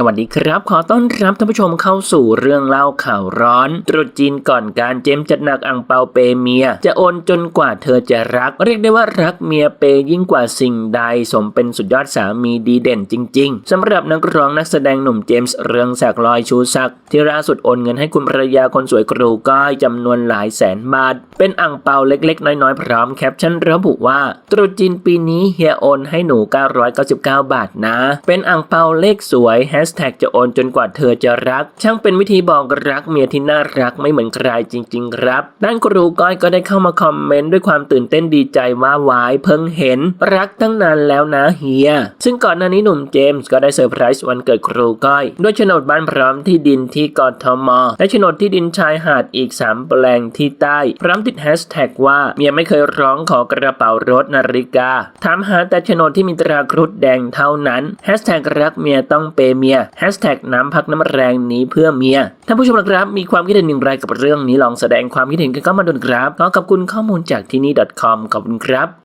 สวัสดีครับ ขอต้อนรับท่านผู้ชมเข้าสู่เรื่องเล่าข่าวร้อนตรุษจีนก่อนการเจมส์จัดหนักอังเปาเปเมีย จะโอนจนกว่าเธอจะรัก เรียกได้ว่ารักเมียเปยิ่งกว่าสิ่งใดสมเป็นสุดยอดสามีดีเด่นจริง ๆสำหรับนักร้องนักแสดงหนุ่มเจมส์เรืองศักดิ์ลอยชูศักดิ์ที่ล่าสุดโอนเงินให้คุณภรรยาคนสวยครูก้อยจำนวนหลายแสนบาท เป็นอ่งเปาเล็กๆ น้อยๆพร้อมแคปชั่นระบุว่าตรุษจีนปีนี้เฮียโอนให้หนู 999 บาทนะ เป็นอ่างเปาเลขสวยแฮชแท็กจะโอนจนกว่าเธอจะรัก ช่างเป็นวิธีบอกรักเมียที่น่ารักไม่เหมือนใครจริง ๆ ครับ ด้านครูก้อยก็ได้เข้ามาคอมเมนต์ด้วยความตื่นเต้นดีใจว่าวายเพิ่งเห็น รักตั้งนานแล้วนะเฮีย ซึ่งก่อนหน้านี้หนุ่มเจมส์ก็ได้เซอร์ไพรส์วันเกิดครูก้อย ด้วยโฉนดบ้านพร้อมที่ดินที่กทมและโฉนดที่ดินชายหาดอีก 3 แปลงที่ใต้ พร้อมติดแฮชแท็กว่าเมียไม่เคยร้องขอกระเป๋ารถนาฬิกาถามหาแต่โฉนดที่มีตราครุฑแดงเท่านั้นแฮชแท็กรักเมียต้องเปเมียแฮชแท็กน้ำพักน้ำแรงนี้เพื่อเมียท่านผู้ชมนะครับ มีความคิดเห็นอย่างไรกับเรื่องนี้ลองแสดงความคิดเห็นกันเข้ามาดูนะครับขอขอบคุณข้อมูลจากที่นี่ .com ขอบคุณครับ